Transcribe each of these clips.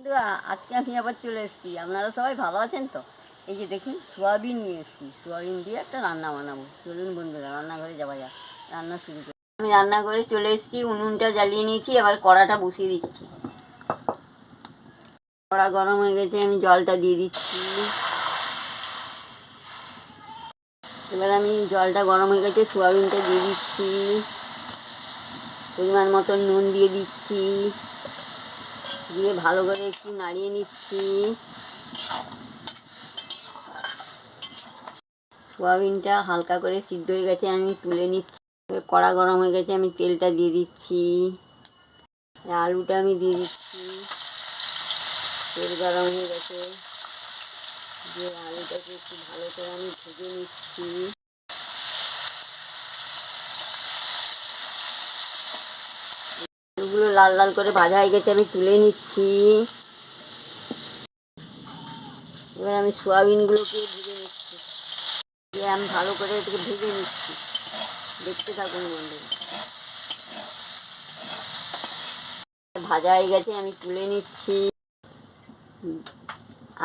বন্ধুরা, আজকে আমি আবার চলে এসেছি। আপনারা সবাই ভালো আছেন তো? এই যে দেখুন, সোয়াবিন নিয়ে এসেছি। সোয়াবিন দিয়ে একটা রান্না বানাবো। চলুন বন্ধুরা, রান্নাঘরে যাওয়া যাক। রান্না শুরু করি। আমি রান্না করে চলে এসেছি, উনুনটা জ্বালিয়ে নিয়েছি, এবার কড়াটা বসিয়ে দিচ্ছি। কড়া গরম হয়ে গেছে, আমি জলটা দিয়ে দিচ্ছি। এবার আমি জলটা গরম হয়ে গেছে, সোয়াবিনটা দিয়ে দিচ্ছি। পরিমাণ মতো নুন দিয়ে দিচ্ছি। দিয়ে ভালো করে একটু নাড়িয়ে নিচ্ছি। সোয়াবিনটা হালকা করে সিদ্ধ হয়ে গেছে, আমি তুলে নিচ্ছি। কড়া গরম হয়ে গেছে, আমি তেলটা দিয়ে দিচ্ছি। আলুটা আমি দিয়ে দিচ্ছি। তেল গরম হয়ে গেছে। দিয়ে আলুটাকে একটু ভালো করে আমি ভেজে নিচ্ছি। লাল লাল করে ভাজা হয়ে গেছে, আমি তুলে নিচ্ছি। এবার আমি সোয়াবিনগুলোকে ভেজে নিচ্ছি। দিয়ে আমি ভালো করে এটাকে ভেজে নিচ্ছি। দেখতে থাকুন বন্ধুরা। ভাজা হয়ে গেছে, আমি তুলে নিচ্ছি।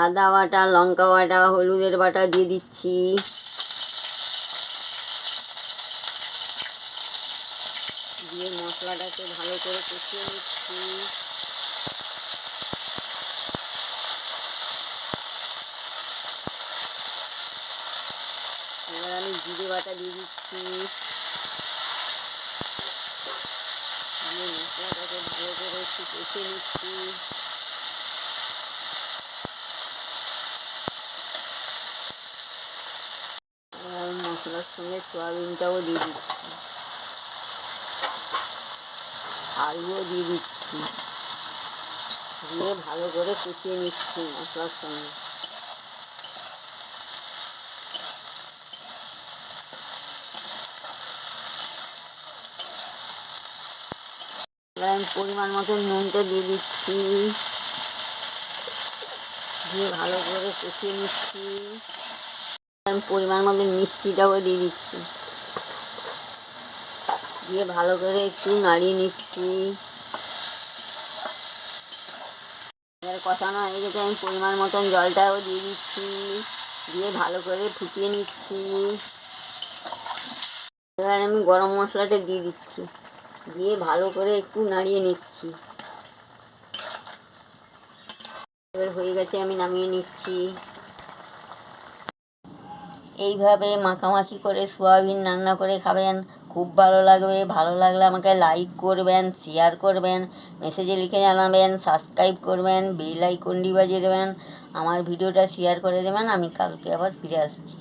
আদা বাটা, লঙ্কা বাটা, হলুদের বাটা দিয়ে দিচ্ছি। দিয়ে মশলাটাকে ভালো করে কষিয়ে নিচ্ছি। এবার আমি জিরে বাটা দিয়ে দিচ্ছি। দিয়ে মশলাটাকে ভালো করে একটু কষিয়ে নিচ্ছি। মশলার সঙ্গে সোয়াবিনটাও দিয়ে দিচ্ছি। আলুও দিয়ে দিচ্ছি। দিয়ে ভালো করে কষিয়ে নিচ্ছি মশলার সঙ্গে। পরিমাণ মতো নুনটা দিয়ে দিচ্ছি। দিয়ে ভালো করে কষিয়ে নিচ্ছি। পরিমাণ মতো মিষ্টিটাও দিয়ে দিচ্ছি। দিয়ে ভালো করে একটু নাড়িয়ে নিচ্ছি। এবার কষানো হয়ে গেছে, আমি পরিমাণ মতন জলটাও দিয়ে দিচ্ছি। দিয়ে ভালো করে ফুটিয়ে নিচ্ছি। এবার আমি গরম মশলাটা দিয়ে দিচ্ছি। দিয়ে ভালো করে একটু নাড়িয়ে নিচ্ছি। এবার হয়ে গেছে, আমি নামিয়ে নিচ্ছি। এইভাবে মাখামাখি করে সোয়াবিন রান্না করে খাবেন। খুব ভালো লাগবে। ভালো লাগলে আমাকে লাইক করবেন শেয়ার করবেন মেসেজে লিখে জানাবেন সাবস্ক্রাইব করবেন বেল আইকনটি বাজিয়ে দেবেন। আমার ভিডিওটা শেয়ার করে দেবেন, আমি কালকে আবার ফিরে আসছি।